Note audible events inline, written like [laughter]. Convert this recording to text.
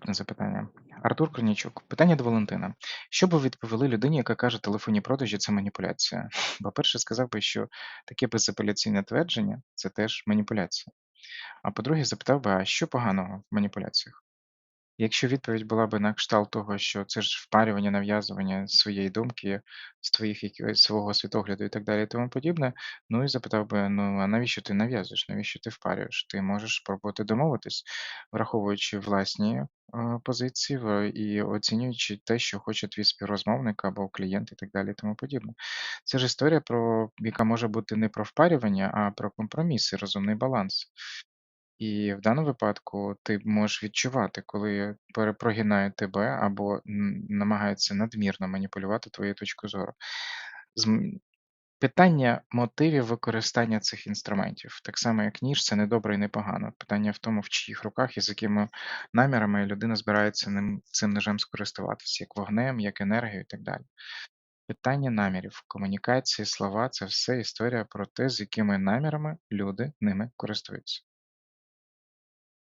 наступне запитання. Артур Корнічук. Питання до Валентина. Що би відповіли людині, яка каже, телефонні продажі це маніпуляція? [laughs] По-перше, сказав би, що таке безапеляційне твердження це теж маніпуляція. А по-друге, запитав би, а що поганого в маніпуляціях? Якщо відповідь була би на кшталт того, що це ж впарювання, нав'язування своєї думки, з якихось свого світогляду і так далі, і тому подібне, ну і запитав би: ну а навіщо ти нав'язуєш, навіщо ти впарюєш? Ти можеш спробувати домовитись, враховуючи власні е, позиції і оцінюючи те, що хоче твій співрозмовник або клієнт і так далі, і тому подібне. Це ж історія, про яка може бути не про впарювання, а про компроміс і розумний баланс. І в даному випадку ти можеш відчувати, коли перепрогинають тебе або намагаються надмірно маніпулювати твоєю точкою зору. Питання мотивів використання цих інструментів, так само як ніж, це не добре і не погано. Питання в тому, в чиїх руках і з якими намірами людина збирається ним цим ножем скористуватися, як вогнем, як енергією і так далі. Питання намірів, комунікації, слова це все історія про те, з якими намірами люди ними користуються.